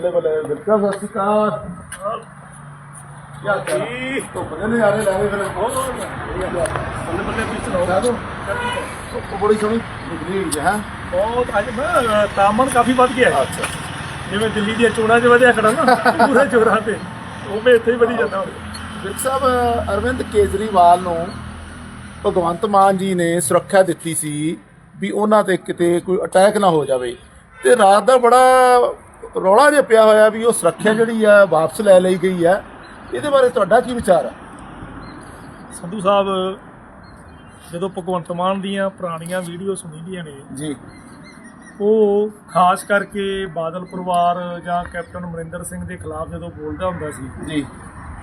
ਬੱਲੇ ਬੱਲੇ ਬਿਲਕੁਲ ਸਤਿ ਸ਼੍ਰੀ ਅਕਾਲ। ਕੀ ਹਾਲ ਚਾਲ? ਹੈ? ਧੁੱਪ ਦੇ ਨਜ਼ਾਰੇ ਲੈ ਰਹੇ ਫਿਰ ਬੱਲੇ ਬੱਲੇ ਤੁਸੀਂ ਸੁਣਾਓ? ਸਾਧੂ ਧੁੱਪ ਬੜੀ ਸੋਹਣੀ ਨਿਕਲੀ ਹੋਈ ਹੈ ਹੈਂ? ਬਹੁਤ ਅੱਜ ਨਾ ਤਾਪਮਾਨ ਕਾਫੀ ਵੱਧ ਗਿਆ ਹੈ। ਅੱਛਾ। ਜਿਵੇਂ ਦਿੱਲੀ ਦੀਆਂ ਚੋਣਾਂ 'ਚ ਵਧਿਆ ਖੜਾ ਨਾ ਪੂਰੇ ਜੋਰਾਂ ਤੇ। ਉਹ ਵੀ ਇੱਥੇ ਹੀ ਵਧੀ ਜਾਂਦਾ। ਹੁਣ ਵਿਕ ਸਾਹਿਬ ਅਰਵਿੰਦ ਕੇਜਰੀਵਾਲ ਨੂੰ ਭਗਵੰਤ ਮਾਨ ਜੀ ਨੇ ਸੁਰੱਖਿਆ ਦਿੱਤੀ ਸੀ ਵੀ ਉਹਨਾਂ ਤੇ ਕਿਤੇ ਕੋਈ ਅਟੈਕ ਨਾ ਹੋ ਜਾਵੇ। ਤੇ ਰਾਤ ਦਾ ਬੜਾ ਰੌਲਾ ਜਿਹਾ ਪਿਆ ਹੋਇਆ ਵੀ ਉਹ ਸੁਰੱਖਿਆ ਜਿਹੜੀ ਆ ਵਾਪਸ ਲੈ ਲਈ ਗਈ ਹੈ ਇਹਦੇ ਬਾਰੇ ਤੁਹਾਡਾ ਕੀ ਵਿਚਾਰ ਹੈ ਸੰਧੂ ਸਾਹਿਬ ਜਦੋਂ ਭਗਵੰਤ ਮਾਨ ਦੀਆਂ ਪੁਰਾਣੀਆਂ ਵੀਡੀਓ ਸੁਣੀਦੀਆਂ ਨੇ ਜੀ। ਉਹ ਖਾਸ ਕਰਕੇ ਬਾਦਲ ਪਰਿਵਾਰ ਜਾਂ ਕੈਪਟਨ ਅਮਰਿੰਦਰ ਸਿੰਘ ਦੇ ਖਿਲਾਫ ਜਦੋਂ ਬੋਲਦਾ ਹੁੰਦਾ ਸੀ ਜੀ।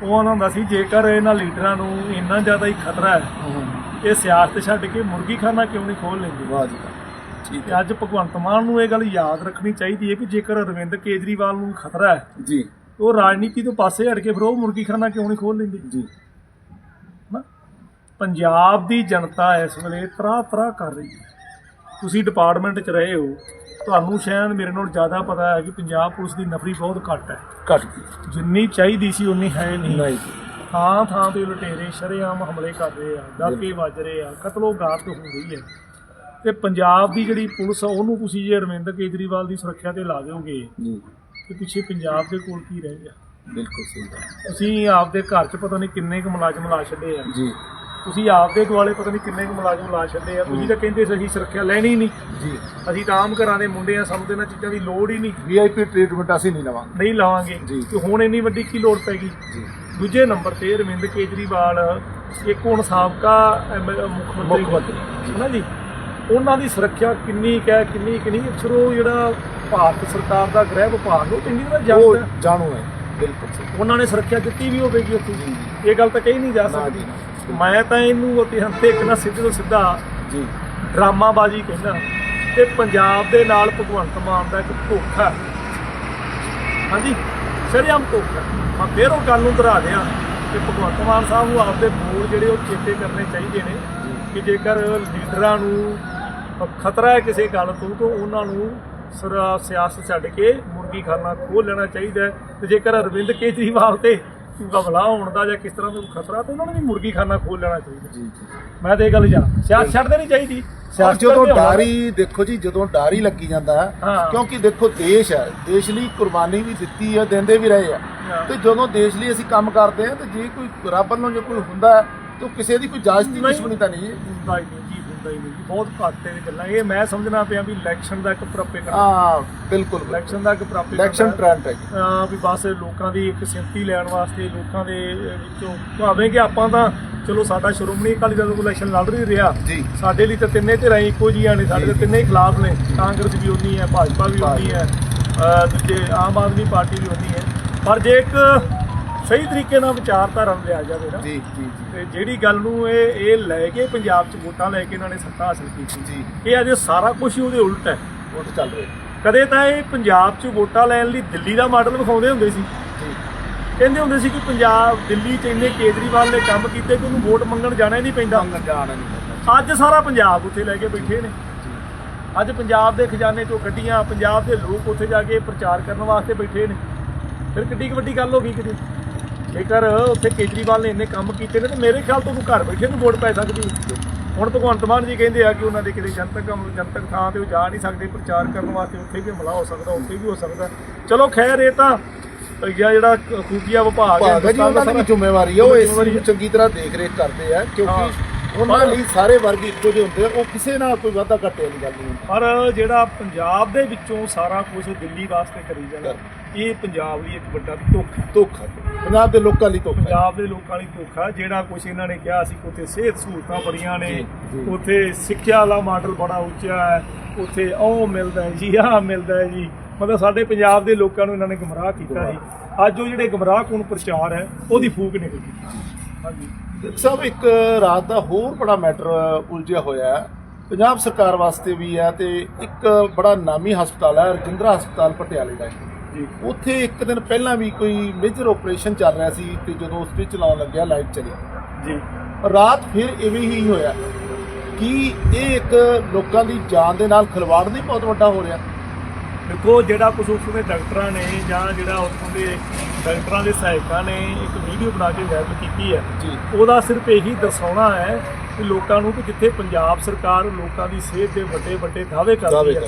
ਉਹ ਆਉਂਦਾ ਹੁੰਦਾ ਸੀ ਜੇਕਰ ਇਹਨਾਂ ਲੀਡਰਾਂ ਨੂੰ ਇੰਨਾ ਜ਼ਿਆਦਾ ਹੀ ਖਤਰਾ ਹੈ ਇਹ ਸਿਆਸਤ ਛੱਡ ਕੇ ਮੁਰਗੀਖਾਨਾ ਕਿਉਂ ਨਹੀਂ ਖੋਲ ਲੈਂਦੇ? ਵਾਹ ਜੀ। ਠੀਕ ਤੇ ਅੱਜ ਭਗਵੰਤ ਮਾਨ ਨੂੰ ਇਹ ਗੱਲ ਯਾਦ ਰੱਖਣੀ ਚਾਹੀਦੀ ਹੈ ਕਿ ਜੇਕਰ ਅਰਵਿੰਦ ਕੇਜਰੀਵਾਲ ਨੂੰ ਖਤਰਾ ਹੈ ਜੀ। ਉਹ ਰਾਜਨੀਤੀ ਤੋਂ ਪਾਸੇ ਹਟ ਕੇ ਫਿਰ ਉਹ ਮੁਰਗੀਖਾਨਾ ਕਿਉਂ ਨਹੀਂ ਖੋਲ ਲੈਂਦੇ? ਜੀ। ਪੰਜਾਬ ਦੀ ਜਨਤਾ ਇਸ ਵੇਲੇ ਤਰਾ ਤਰਾ ਕਰ ਰਹੀ ਹੈ। ਤੁਸੀਂ ਡਿਪਾਰਟਮੈਂਟ 'ਚ ਰਹੇ ਹੋ ਤੁਹਾਨੂੰ ਸ਼ਾਇਦ ਮੇਰੇ ਨਾਲੋਂ ਜ਼ਿਆਦਾ ਪਤਾ ਹੈ ਕਿ ਪੰਜਾਬ ਪੁਲਿਸ ਦੀ ਨਫਰੀ ਬਹੁਤ ਘੱਟ ਹੈ। ਘਟ ਜਿੰਨੀ ਚਾਹੀਦੀ ਸੀ ਉਨੀ ਹੈ ਨਹੀਂ। ਨਹੀਂ ਥਾਂ ਥਾਂ ਤੇ ਲੁਟੇਰੇ ਸ਼ਰੇਆਮ ਹਮਲੇ ਕਰ ਰਹੇ ਆ ਡਾਕੇ ਵੱਜ ਰਹੇ ਆ ਕਤਲੋ ਗਾਰਤ ਹੋ ਰਹੀ ਹੈ। ਤੇ ਪੰਜਾਬ ਦੀ ਜਿਹੜੀ ਪੁਲਿਸ ਆ ਉਹਨੂੰ ਤੁਸੀਂ ਜੇ ਅਰਵਿੰਦ ਕੇਜਰੀਵਾਲ ਦੀ ਸੁਰੱਖਿਆ ਤੇ ਲਾ ਦਿਓਗੇ ਜੀ। ਤੇ ਪਿੱਛੇ ਪੰਜਾਬ ਦੇ ਕੋਲ ਕੀ ਰਹਿ ਗਿਆ? ਬਿਲਕੁਲ ਸਹੀ ਗੱਲ ਤੁਸੀਂ ਆਪਦੇ ਘਰ 'ਚ ਪਤਾ ਨਹੀਂ ਕਿੰਨੇ ਕੁ ਮੁਲਾਜ਼ਮ ਲਾ ਛੱਡੇ ਆ। ਜੀ। ਤੁਸੀਂ ਆਪਦੇ ਦੁਆਲੇ ਪਤਾ ਨਹੀਂ ਕਿੰਨੇ ਕੁ ਮੁਲਾਜ਼ਮ ਲਾ ਛੱਡੇ ਆ। ਤੁਸੀਂ ਤਾਂ ਕਹਿੰਦੇ ਸੀ ਅਸੀਂ ਸੁਰੱਖਿਆ ਲੈਣੀ ਨਹੀਂ। ਜੀ। ਅਸੀਂ ਤਾਂ ਆਮ ਘਰਾਂ ਦੇ ਮੁੰਡੇ ਆ ਸਾਨੂੰ ਤਾਂ ਇਹਨਾਂ ਚੀਜ਼ਾਂ ਦੀ ਲੋੜ ਹੀ ਨਹੀਂ। ਵੀਆਈਪੀ ਟ੍ਰੀਟਮੈਂਟ ਅਸੀਂ ਨਹੀਂ ਲਵਾਂਗੇ। ਨਹੀਂ ਲਾਵਾਂਗੇ। ਜੀ। ਤੇ ਹੁਣ ਇੰਨੀ ਵੱਡੀ ਕੀ ਲੋੜ ਪੈ ਗਈ? ਜੀ। ਦੂਜੇ ਨੰਬਰ ਤੇ ਅਰਵਿੰਦ ਕੇਜਰੀਵਾਲ ਇੱਕ ਹੁਣ ਸਾਬਕਾ ਐਮ- ਮੁੱਖ ਮੰਤਰੀ ਮੰਤਰੀ। ਹੈ ਨਾ ਜੀ? ਉਹਨਾਂ ਦੀ ਸੁਰੱਖਿਆ ਕਿੰਨੀ ਕੁ ਹੈ ਕਿੰਨੀ ਕਿ ਨਹੀਂ ਅਕਸਰ ਉਹ ਜਿਹੜਾ ਭਾਰਤ ਸਰਕਾਰ ਦਾ ਗ੍ਰਹਿ ਵਿਭਾਗ ਉਹ ਚੰਗੀ ਤਰ੍ਹਾਂ ਉਹ ਜਾਣਦਾ ਹੈ। ਜਾਣੂ ਹੈ ਬਿਲਕੁਲ ਸਹੀ। ਉਹਨਾਂ ਨੇ ਸੁਰੱਖਿਆ ਦਿੱਤੀ ਵੀ ਹੋਵੇਗੀ ਉੱਥੇ। ਇਹ ਗੱਲ ਤਾਂ ਕਹੀ ਨਹੀਂ ਜਾ ਨਾ ਸਕਦੀ। ਜੀ। ਮੈਂ ਤਾਂ ਇਹਨੂੰ ਅਤੇ ਹੰਤੇ ਇੱਕ ਨਾ ਸਿੱਧੇ ਤੋਂ ਸਿੱਧਾ ਜੀ। ਡਰਾਮਾਬਾਜ਼ੀ ਕਹਿੰਦਾ। ਤੇ ਪੰਜਾਬ ਦੇ ਨਾਲ ਭਗਵੰਤ ਮਾਨ ਦਾ ਇੱਕ ਧੋਖਾ ਹੈ। ਹਾਂਜੀ ਸ਼ਰਿਆਮ ਧੋਖਾ ਮੈਂ ਫੇਰ ਉਹ ਗੱਲ ਨੂੰ ਦੁਹਰਾ ਦਿਆਂ ਕਿ ਭਗਵੰਤ ਮਾਨ ਸਾਹਿਬ ਨੂੰ ਆਪਦੇ ਬੋਲ ਜਿਹੜੇ ਉਹ ਚੇਤੇ ਕਰਨੇ ਚਾਹੀਦੇ ਨੇ ਕਿ ਜੇਕਰ ਲੀਡਰਾਂ ਨੂੰ ਖਤਰਾ ਹੈ ਕਿਸੇ ਗੱਲ ਤੋਂ ਤਾਂ ਉਹਨਾਂ ਨੂੰ ਸਰਾ ਸਿਆਸਤ ਛੱਡ ਕੇ ਮੁਰਗੀ ਖਾਨਾ ਖੋਲ ਲੈਣਾ ਚਾਹੀਦਾ ਹੈ। ਤੇ ਜੇਕਰ ਅਰਵਿੰਦ ਕੇਜਰੀਵਾਲ ਤੇ ਗਮਲਾ ਹੋਣ ਦਾ ਜਾਂ ਕਿਸ ਤਰ੍ਹਾਂ ਦਾ ਖਤਰਾ ਤਾਂ ਉਹਨਾਂ ਨੂੰ ਵੀ ਮੁਰਗੀ ਖਾਨਾ ਖੋਲ ਲੈਣਾ ਚਾਹੀਦਾ ਜੀ ਜੀ। ਮੈਂ ਤੇ ਇਹ ਗੱਲ ਜਾਣ ਸਿਆਸਤ ਛੱਡ ਦੇਣੀ ਚਾਹੀਦੀ। ਸਿਆਸਤ ਜਦੋਂ ਡਾਰੀ ਦੇਖੋ ਜੀ ਜਦੋਂ ਡਾਰੀ ਲੱਗੀ ਜਾਂਦਾ। ਕਿਉਂਕਿ ਦੇਖੋ ਦੇਸ਼ ਹੈ ਦੇਸ਼ ਲਈ ਕੁਰਬਾਨੀ ਵੀ ਦਿੱਤੀ ਹੈ ਦਿੰਦੇ ਵੀ ਰਹੇ ਆ। ਤੇ ਜਦੋਂ ਦੇਸ਼ ਲਈ ਅਸੀਂ ਕੰਮ ਕਰਦੇ ਹਾਂ ਤੇ ਜੇ ਕੋਈ ਰੱਬ ਵੱਲੋਂ ਜੇ ਕੋਈ ਹੁੰਦਾ ਤਾਂ ਕਿਸੇ ਦੀ ਕੋਈ ਨਹੀਂ। ਦੁਸ਼ਮਣੀ ਤਾਂ ਨਹੀਂ ਹੈ। ਹੁੰਦਾ ਹੀ ਨਹੀਂ ਹੀ ਬਹੁਤ ਘੱਟ ਇਹ ਗੱਲਾਂ। ਇਹ ਮੈਂ ਸਮਝਣਾ ਪਿਆ ਵੀ ਇਲੈਕਸ਼ਨ ਦਾ ਇੱਕ ਪ੍ਰਾਪੇ ਕਰਨਾ। ਹਾਂ ਬਿਲਕੁਲ ਇਲੈਕਸ਼ਨ ਦਾ ਇੱਕ ਪ੍ਰਾਪੇ ਇਲੈਕਸ਼ਨ ਟ੍ਰੈਂਡ ਹੈ। ਅਹ ਵੀ ਬਸ ਲੋਕਾਂ ਦੀ ਇੱਕ ਸਿੰਪਤੀ ਲੈਣ ਵਾਸਤੇ ਲੋਕਾਂ ਦੇ ਵਿੱਚੋਂ ਭਾਵੇਂ ਕਿ ਆਪਾਂ ਤਾਂ ਚਲੋ ਸਾਡਾ ਸ਼੍ਰੋਮਣੀ ਅਕਾਲੀ ਦਲ ਇਲੈਕਸ਼ਨ ਲੜ ਰਹੀ। ਰਿਹਾ ਸਾਡੇ ਲਈ ਤਾਂ ਤਿੰਨੇ ਧਿਰਾਂ ਹੀ ਇੱਕੋ ਜੀਆਂ ਨੇ ਸਾਡੇ ਤਿੰਨੇ ਹੀ ਖਿਲਾਫ ਨੇ। ਕਾਂਗਰਸ ਵੀ ਉਨੀ ਹੈ ਭਾਜਪਾ ਵੀ ਉਨੀ ਹੈ ਦੂਜੇ ਆਮ ਆਦਮੀ ਪਾਰਟੀ ਵੀ ਉਨੀ ਹੈ। ਪਰ ਜੇ ਇੱਕ ਸਹੀ ਤਰੀਕੇ ਨਾਲ ਵਿਚਾਰਧਾਰਾ ਨੂੰ ਲਿਆ ਜਾਵੇ ਨਾ। ਜੀ ਜੀ ਤੇ ਜਿਹੜੀ ਗੱਲ ਨੂੰ ਇਹ ਇਹ ਲੈ ਕੇ ਪੰਜਾਬ 'ਚ ਵੋਟਾਂ ਲੈ ਕੇ ਇਹਨਾਂ ਨੇ ਸੱਤਾ ਹਾਸਲ ਕੀਤੀ। ਜੀ। ਇਹ ਅਜੇ ਸਾਰਾ ਕੁਝ ਹੀ ਉਹਦੇ ਉਲਟ ਹੈ। ਤਾਂ ਚੱਲ ਰਿਹਾ। ਕਦੇ ਤਾਂ ਇਹ ਪੰਜਾਬ 'ਚ ਵੋਟਾਂ ਲੈਣ ਲਈ ਦਿੱਲੀ ਦਾ ਮਾਡਲ ਵਿਖਾਉਂਦੇ ਹੁੰਦੇ ਸੀ। ਜੀ। ਕਹਿੰਦੇ ਹੁੰਦੇ ਸੀ ਕਿ ਪੰਜਾਬ ਦਿੱਲੀ 'ਚ ਇੰਨੇ ਕੇਜਰੀਵਾਲ ਨੇ ਕੰਮ ਕੀਤੇ ਕਿ ਉਹਨੂੰ ਵੋਟ ਮੰਗਣ ਜਾਣਾ ਹੀ ਨਹੀਂ ਪੈਂਦਾ। ਅੰਦਰ ਜਾਣਾ ਨਹੀਂ ਪੈਂਦਾ। ਅੱਜ ਸਾਰਾ ਪੰਜਾਬ ਉੱਥੇ ਲੈ ਕੇ ਬੈਠੇ ਨੇ। ਅੱਜ ਪੰਜਾਬ ਦੇ ਖਜ਼ਾਨੇ 'ਚੋਂ ਗੱਡੀਆਂ ਪੰਜਾਬ ਦੇ ਲੋਕ ਉੱਥੇ ਜਾ ਕੇ ਪ੍ਰਚਾਰ ਕਰਨ ਵਾਸਤੇ ਬੈਠੇ ਨੇ। ਫਿਰ ਕਿੱਡੀ ਵੱਡੀ ਗੱਲ ਹੋ ਗਈ ਕਿਤੇ? ਜੇਕਰ ਉੱਥੇ ਕੇਜਰੀਵਾਲ ਨੇ ਇੰਨੇ ਕੰਮ ਕੀਤੇ ਨੇ ਤੇ ਮੇਰੇ ਖਿਆਲ ਤੋਂ ਉਹਨੂੰ ਘਰ ਬੈਠੇ ਨੂੰ ਵੋਟ ਪੈ ਸਕਦੀ ਹੁਣ ਭਗਵੰਤ ਮਾਨ ਜੀ ਕਹਿੰਦੇ ਆ ਕਿ ਉਹਨਾਂ ਦੇ ਕਿਤੇ ਜਨਤਕ ਜਨਤਕ ਥਾਂ ਤੇ ਉਹ ਜਾ ਨਹੀਂ ਸਕਦੇ ਪ੍ਰਚਾਰ ਕਰਨ ਵਾਸਤੇ ਉੱਥੇ ਵੀ ਹਮਲਾ ਹੋ ਸਕਦਾ ਉੱਥੇ ਵੀ ਹੋ ਸਕਦਾ। ਚਲੋ ਖੈਰ ਇਹ ਤਾਂ ਜਾਂ ਜਿਹੜਾ ਖੂਫੀਆ ਵਿਭਾਗ ਹੈ ਹਿੰਦੁਸਤਾਨ ਦਾ ਉਹਨਾਂ ਦੀ ਸਾਰਾ- ਜ਼ਿੰਮੇਵਾਰੀ ਹੈ ਉਹ ਇਸ ਨੂੰ ਚੰਗੀ ਤਰ੍ਹਾਂ ਦੇਖ ਰੇਖ ਕਰਦੇ ਆ। ਕਿਉਂਕਿ ਉਹਨਾਂ ਲਈ ਸਾਰੇ ਵਰਗ ਇੱਕੋ ਜਿਹੇ ਹੁੰਦੇ ਆ ਉਹ ਕਿਸੇ ਨਾਲ ਕੋਈ ਵਾਧਾ ਘਾਟੇ ਵਾਲੀ ਗੱਲ ਨਹੀਂ ਪਰ ਜਿਹੜਾ ਪੰਜਾਬ ਦੇ ਵਿੱਚੋਂ ਸਾਰਾ ਕੁਝ ਦਿੱਲੀ ਵਾਸਤੇ ਕਰੀ ਜਾਣਾ ਇਹ ਪੰਜਾਬ ਲਈ ਇੱਕ ਵੱਡਾ ਧੋਖਾ ਧੋਖਾ ਪੰਜਾਬ ਦੇ ਲੋਕਾਂ ਲਈ ਧੋਖਾ। ਪੰਜਾਬ ਦੇ ਲੋਕਾਂ ਲਈ ਧੋਖਾ ਜਿਹੜਾ ਕੁਝ ਇਹਨਾਂ ਨੇ ਕਿਹਾ ਸੀ ਉੱਥੇ ਸਿਹਤ ਸਹੂਲਤਾਂ ਬੜੀਆਂ ਨੇ ਜੀ, ਜੀ। ਉੱਥੇ ਸਿੱਖਿਆ ਵਾਲਾ ਮਾਡਲ ਬੜਾ ਉੱਚਾ ਹੈ। ਉੱਥੇ ਉਹ ਮਿਲਦਾ ਹੈ ਜੀ ਆਹ ਮਿਲਦਾ ਹੈ ਜੀ। ਮਤਲਬ ਸਾਡੇ ਪੰਜਾਬ ਦੇ ਲੋਕਾਂ ਨੂੰ ਇਹਨਾਂ ਨੇ ਗੁੰਮਰਾਹ ਕੀਤਾ ਸੀ ਅੱਜ ਉਹ ਜਿਹੜੇ ਗੁੰਮਰਾਹ ਕੋਣ ਪ੍ਰਚਾਰ ਹੈ ਉਹਦੀ ਫੂਕ ਨਿਕਲ ਗਈ ਹਾਂਜੀ। ਸਭ ਇੱਕ ਰਾਤ ਦਾ ਹੋਰ ਬੜਾ ਮੈਟਰ ਉਲਝਿਆ ਹੋਇਆ ਹੈ। ਪੰਜਾਬ ਸਰਕਾਰ ਵਾਸਤੇ ਵੀ ਹੈ ਤੇ ਇੱਕ ਬੜਾ ਨਾਮੀ ਹਸਪਤਾਲ ਹੈ ਰਜਿੰਦਰਾ ਹਸਪਤਾਲ ਪਟਿਆਲੇ ਦਾ। ਹੈ। ਜੀ ਉੱਥੇ ਇੱਕ ਦਿਨ ਪਹਿਲਾਂ ਵੀ ਕੋਈ ਮੇਜਰ ਆਪਰੇਸ਼ਨ ਚੱਲ ਰਿਹਾ ਸੀ ਤੇ ਜਦੋਂ ਉਸ ਤੇ ਚਲਾਉਣ ਲੱਗਿਆ ਲਾਈਟ ਚਲੀ। ਜੀ। ਰਾਤ ਫਿਰ ਇਵੇਂ ਹੀ ਹੋਇਆ ਕਿ ਇਹ ਇੱਕ ਲੋਕਾਂ ਦੀ ਜਾਨ ਦੇ ਨਾਲ ਖਿਲਵਾੜ ਨਹੀਂ ਬਹੁਤ ਵੱਡਾ ਹੋ ਰਿਹਾ। ਦੇਖੋ ਜਿਹੜਾ ਕੁਝ ਉੱਥੋਂ ਦੇ ਡਾਕਟਰਾਂ ਨੇ ਜਾਂ ਜਿਹੜਾ ਉੱਥੋਂ ਦੇ ਡਾਕਟਰਾਂ ਦੇ ਸਹਾਇਕਾਂ ਨੇ ਇੱਕ ਵੀਡੀਓ ਬਣਾ ਕੇ ਵਾਇਰਲ ਕੀਤੀ ਹੈ ਜੀ। ਉਹਦਾ ਸਿਰਫ ਇਹੀ ਦਰਸਾਉਣਾ ਹੈ ਕਿ ਲੋਕਾਂ ਨੂੰ ਕਿ ਜਿੱਥੇ ਪੰਜਾਬ ਸਰਕਾਰ ਲੋਕਾਂ ਦੀ ਸਿਹਤ ਦੇ ਵੱਡੇ ਵੱਡੇ ਦਾਅਵੇ ਕਰਦੀ ਹੈ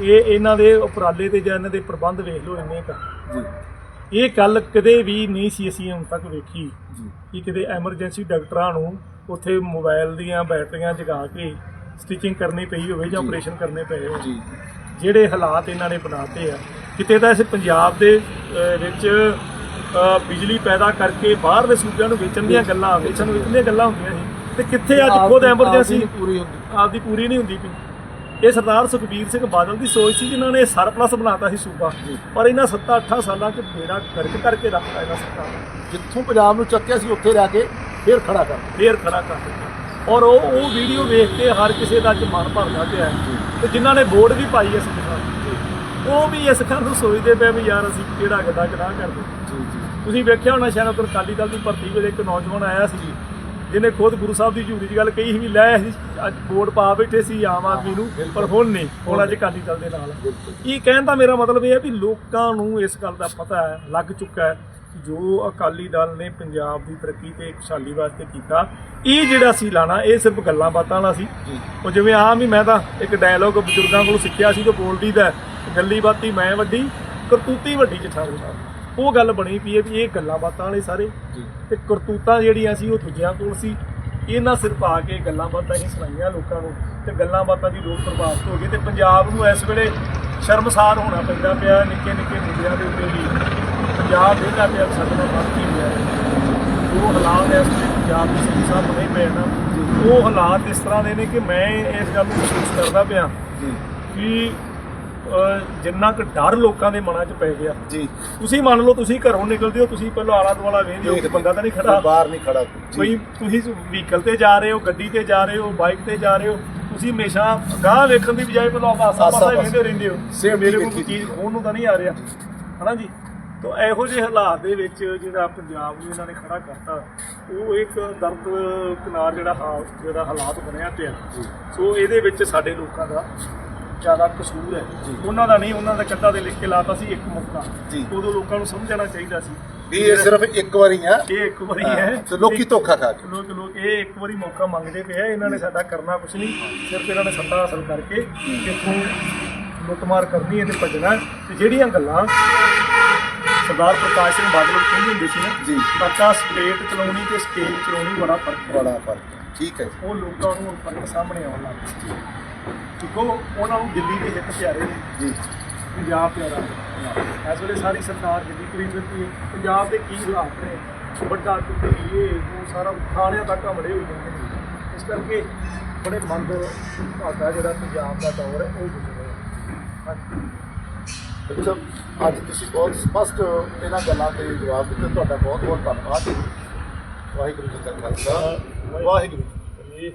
ਇਹ ਇਹਨਾਂ ਦੇ ਉਪਰਾਲੇ ਤੇ ਜਾਂ ਇਹਨਾਂ ਦੇ ਪ੍ਰਬੰਧ ਵੇਖ ਲਓ ਇੰਨੇ ਕੁ। ਜੀ। ਇਹ ਗੱਲ ਕਦੇ ਵੀ ਨਹੀਂ ਸੀ ਅਸੀਂ ਹੁਣ ਤੱਕ ਵੇਖੀ। ਜੀ। ਕਿ ਕਿਤੇ ਐਮਰਜੈਂਸੀ ਡਾਕਟਰਾਂ ਨੂੰ ਉੱਥੇ ਮੋਬਾਈਲ ਦੀਆਂ ਬੈਟਰੀਆਂ ਜਗਾ ਕੇ ਸਟਿਚਿੰਗ ਕਰਨੀ ਪਈ ਹੋਵੇ ਜਾਂ। ਆਪਰੇਸ਼ਨ ਕਰਨੇ ਪਏ ਹੋਣ। ਜੀ। ਜਿਹੜੇ ਹਾਲਾਤ ਇਹਨਾਂ ਨੇ ਬਣਾਤੇ ਆ ਕਿਤੇ ਤਾਂ ਇਸ ਪੰਜਾਬ ਦੇ ਵਿੱਚ ਬਿਜਲੀ ਪੈਦਾ ਕਰਕੇ ਬਾਹਰਲੇ ਸੂਬਿਆਂ ਨੂੰ ਵੇਚਣ ਦੀਆਂ ਗੱਲਾਂ ਵੇਚਣ ਵੇਚਣ ਦੀਆਂ ਗੱਲਾਂ ਹੁੰਦੀਆਂ ਸੀ। ਤੇ ਕਿੱਥੇ ਅੱਜ ਖੁਦ ਐਮਰਜੈਂਸੀ ਪੂਰੀ ਹੁੰਦੀ। ਆਪਦੀ ਪੂਰੀ ਨਹੀਂ ਹੁੰਦੀ ਪਈ। ਇਹ ਸਰਦਾਰ ਸੁਖਬੀਰ ਸਿੰਘ ਬਾਦਲ ਦੀ ਸੋਚ ਸੀ ਜਿਨ੍ਹਾਂ ਨੇ ਸਰਪਲਸ ਬਣਾਤਾ ਸੀ ਸੂਬਾ। ਪਰ ਇਹਨਾਂ 7-8 ਸਾਲਾਂ 'ਚ ਬੇੜਾ ਗਰਕ ਕਰਕੇ ਰੱਖਤਾ ਇਹਨਾਂ ਸਰਕਾਰ ਜਿੱਥੋਂ ਪੰਜਾਬ ਨੂੰ ਚੱਕਿਆ ਸੀ ਉੱਥੇ ਰਹਿ ਕੇ ਫੇਰ ਖੜਾ ਕਰ ਫੇਰ ਖੜਾ ਕਰ ਔਰ ਉਹ ਉਹ ਵੀਡੀਓ ਵੇਖ ਕੇ ਹਰ ਕਿਸੇ ਦਾ ਅੱਜ ਮਨ ਭਰਦਾ ਪਿਆ ਹੈ। ਤੇ ਜਿਨ੍ਹਾਂ ਨੇ ਵੋਟ ਵੀ ਪਾਈ ਇਸ ਕਿਸਾਨ ਉਹ ਵੀ ਇਸ ਗੱਲ ਨੂੰ ਸੋਚਦੇ ਪਏ ਵੀ ਯਾਰ ਅਸੀਂ ਕਿਹੜਾ ਗੱਡਾ ਕਿਹੜਾ ਕਰਦੇ ਤੁਸੀਂ ਵੇਖਿਆ ਹੋਣਾ ਸ਼ਾਇਦ ਉਧਰ ਅਕਾਲੀ ਦਲ ਦੀ ਭਰਤੀ ਵੇਲੇ ਇੱਕ ਨੌਜਵਾਨ ਆਇਆ ਸੀ। ਜਿਹਨੇ ਖੁਦ ਗੁਰੂ ਸਾਹਿਬ ਦੀ ਝੂਰੀ ਦੀ ਗੱਲ ਕਹੀ ਸੀ ਵੀ ਲੈ ਅਸੀਂ ਅੱਜ ਵੋਟ ਪਾ ਬੈਠੇ ਸੀ ਆਮ ਆਦਮੀ ਨੂੰ ਪਰ ਹੁਣ ਨਹੀਂ ਹੁਣ ਅੱਜ ਅਕਾਲੀ ਦਲ ਦੇ ਨਾਲ ਇਹ ਕਹਿਣ ਦਾ ਮੇਰਾ ਮਤਲਬ ਇਹ ਹੈ ਵੀ ਲੋਕਾਂ ਨੂੰ ਇਸ ਗੱਲ ਦਾ ਪਤਾ ਹੈ ਲੱਗ ਚੁੱਕਾ ਹੈ ਜੋ ਅਕਾਲੀ ਦਲ ਨੇ ਪੰਜਾਬ ਦੀ ਤਰੱਕੀ ਤੇ ਖੁਸ਼ਹਾਲੀ ਵਾਸਤੇ ਕੀਤਾ ਇਹ ਜਿਹੜਾ ਸੀ ਲਾਣਾ ਇਹ ਸਿਰਫ ਗੱਲਾਂ ਬਾਤਾਂ ਵਾਲਾ ਸੀ। ਉਹ ਜਿਵੇਂ ਆਮ ਹੀ ਮੈਂ ਤਾਂ ਇੱਕ ਡਾਇਲੋਗ ਬਜ਼ੁਰਗਾਂ ਕੋਲੋਂ ਸਿੱਖਿਆ ਸੀ ਜੋ ਬੋਲਦੀ ਦਾ ਗੱਲੀ ਬਾਤੀ ਮੈਂ ਵੱਡੀ ਕਰਤੂਤੀ ਵੱਡੀ ਸਾਹਿਬ। ਉਹ ਗੱਲ ਬਣੀ ਪਈ ਹੈ ਵੀ ਇਹ ਗੱਲਾਂ ਬਾਤਾਂ ਵਾਲੇ ਸਾਰੇ। ਤੇ ਕਰਤੂਤਾਂ ਜਿਹੜੀਆਂ ਸੀ ਉਹ ਦੂਜਿਆਂ ਕੋਲ ਸੀ। ਇਹਨਾਂ ਸਿਰਫ ਆ ਕੇ ਗੱਲਾਂ ਬਾਤਾਂ ਹੀ ਸੁਣਾਈਆਂ ਲੋਕਾਂ ਨੂੰ ਤੇ ਗੱਲਾਂ ਬਾਤਾਂ ਦੀ ਲੋਕ ਪ੍ਰਭਾਵਿਤ ਹੋ ਗਏ ਤੇ ਪੰਜਾਬ ਨੂੰ ਇਸ ਵੇਲੇ ਸ਼ਰਮਸਾਰ ਹੋਣਾ ਪੈਂਦਾ ਪਿਆ ਨਿੱਕੇ ਨਿੱਕੇ ਮੁੱਦਿਆਂ ਦੇ ਉੱਤੇ ਵੀ। ਪੰਜਾਬ ਇਹਦਾ ਪਿਆ ਸਾਡੇ ਨਾਲ ਵੱਧ ਕੀ ਹੋਇਆ ਹੈ। ਜੋ ਹਾਲਾਤ ਇਸ ਵੇਲੇ ਪੰਜਾਬ ਦੇ ਸਿੰਘ ਸਾਹਿਬ ਬਣੇ ਪਏ ਨਾ। ਉਹ ਹਾਲਾਤ ਇਸ ਤਰ੍ਹਾਂ ਦੇ ਨੇ ਕਿ ਮੈਂ ਇਸ ਗੱਲ ਨੂੰ ਮਹਿਸੂਸ ਕਰਦਾ ਪਿਆ ਜੀ। ਕਿ ਜਿੰਨਾ ਕੁ ਡਰ ਲੋਕਾਂ ਦੇ ਮਨਾਂ 'ਚ ਪੈ ਗਿਆ। ਜੀ। ਤੁਸੀਂ ਮੰਨ ਲਓ ਤੁਸੀਂ ਘਰੋਂ ਨਿਕਲਦੇ ਹੋ ਤੁਸੀਂ ਪਹਿਲਾਂ ਆਲਾ ਦੁਆਲਾ ਵੇਖਦੇ ਹੋ ਕਿ ਬੰਦਾ ਤਾਂ ਨਹੀਂ ਖੜਾ। ਬਾਹਰ ਨਹੀਂ ਖੜਾ। ਕੋਈ ਤੁਸੀਂ ਵਹੀਕਲ ਤੇ ਜਾ ਰਹੇ ਹੋ ਗੱਡੀ ਤੇ ਜਾ ਰਹੇ ਹੋ ਬਾਈਕ ਤੇ ਜਾ ਰਹੇ ਹੋ ਤੁਸੀਂ ਹਮੇਸ਼ਾ ਗਾਹ ਵੇਖਣ ਦੀ ਬਜਾਏ ਪਹਿਲਾਂ ਆਪ ਆਸਾ ਪਾਸਾ। ਵੇਖਦੇ ਰਹਿੰਦੇ ਹੋ। ਮੇਰੇ ਕੋਲ ਚੀਜ਼ ਖੋਣ ਨੂੰ ਤਾਂ ਨਹੀਂ ਆ ਰਿਹਾ। ਹਨਾ ਜੀ? ਤਾਂ ਇਹੋ ਜਿਹੇ ਹਾਲਾਤ ਦੇ ਵਿੱਚ ਜਿਹੜਾ ਪੰਜਾਬ ਨੂੰ ਇਹਨਾਂ ਨੇ ਖੜਾ ਕਰਤਾ ਉਹ ਇੱਕ ਦਰਦ ਕਿਨਾਰ ਜਿਹੜਾ ਹਾਲ ਜਿਹੜਾ ਹਾਲਾਤ ਬਣਿਆ ਪਿਆ। ਸੋ ਇਹਦੇ ਵਿੱਚ ਸਾਡੇ ਲੋਕਾਂ ਦਾ ਜ਼ਿਆਦਾ ਕਸੂਰ ਹੈ। ਉਹਨਾਂ ਦਾ ਨਹੀਂ ਉਹਨਾਂ ਦਾ ਕੱਟਾ ਦੇ ਲਿਖ ਕੇ ਲਾਤਾ ਸੀ ਇੱਕ ਮੌਕਾ ਜੀ। ਉਦੋਂ ਲੋਕਾਂ ਨੂੰ ਸਮਝਣਾ ਚਾਹੀਦਾ ਸੀ। ਵੀ ਇਹ ਸਿਰਫ ਇੱਕ ਵਾਰੀ ਆ ਇਹ ਇੱਕ ਵਾਰੀ ਹੈ। ਤੇ ਲੋਕੀ ਧੋਖਾ ਖਾ ਕੇ ਲੋਕ ਲੋਕ ਇਹ ਇੱਕ ਵਾਰੀ ਮੌਕਾ ਮੰਗਦੇ ਪਏ ਆ। ਇਹਨਾਂ ਨੇ ਸਾਡਾ ਕਰਨਾ ਕੁਝ ਨਹੀਂ। ਸਿਰਫ ਇਹਨਾਂ ਨੇ ਸੱਤਾ ਹਾਸਲ ਕਰਕੇ ਇੱਥੋਂ ਲੁੱਟਮਾਰ ਕਰਨੀ ਹੈ ਤੇ ਭੱਜਣਾ। ਤੇ ਜਿਹੜੀਆਂ ਗੱਲਾਂ ਸਰਦਾਰ ਪ੍ਰਕਾਸ਼ ਸਿੰਘ ਬਾਦਲ ਕਹਿੰਦੇ ਹੁੰਦੇ ਸੀ ਨਾ ਜੀ। ਕਾਕਾ ਸਟੇਟ ਚਲਾਉਣੀ ਤੇ ਸਟੇਟ ਚਲਾਉਣੀ ਬੜਾ ਫ਼ਰਕ ਬੜਾ ਫ਼ਰਕ। ਠੀਕ ਹੈ। ਉਹ ਲੋਕਾਂ ਨੂੰ ਫ਼ਰਕ ਸਾਹਮਣੇ ਆਉਣ ਲੱਗ ਪਿਆ। ਕਿਉਂਕਿ ਉਹਨਾਂ ਨੂੰ ਦਿੱਲੀ ਦੇ ਹਿੱਤ ਪਿਆਰੇ ਨੇ। ਜੀ। ਪੰਜਾਬ ਪਿਆਰਾ। ਇਸ ਵੇਲੇ ਸਾਰੀ ਸਰਕਾਰ ਦਿੱਲੀ ਕਰੀ ਫਿਰਦੀ ਹੈ। ਪੰਜਾਬ ਦੇ ਕੀ ਹਾਲਾਤ ਨੇ? ਵੱਡਾ ਟੁੱਟੀ ਇਹ ਉਹ ਸਾਰਾ ਥਾਣਿਆਂ ਤੱਕ ਹਮਲੇ ਹੋਈ ਜਾਂਦੇ ਨੇ। ਇਸ ਕਰਕੇ ਬੜੇ ਮੰਦਰ ਭਾਗਾ ਜਿਹੜਾ ਪੰਜਾਬ ਦਾ ਦੌਰ ਹੈ ਉਹ ਗੁਜ਼ਰ ਰਿਹਾ ਹਾਂਜੀ। ਅੱਜ ਤੁਸੀਂ ਬਹੁਤ ਸਪਸ਼ਟ ਇਹਨਾਂ ਗੱਲਾਂ ਤੇ ਜਵਾਬ ਦਿੱਤੇ। ਤੁਹਾਡਾ ਬਹੁਤ ਬਹੁਤ ਧੰਨਵਾਦ। ਵਾਹਿਗੁਰੂ ਜੀ ਕਾ ਖਾਲਸਾ। ਵਾਹਿਗੁਰੂ ਜੀ ਕੀ ਫਤਿਹ। ਇਹ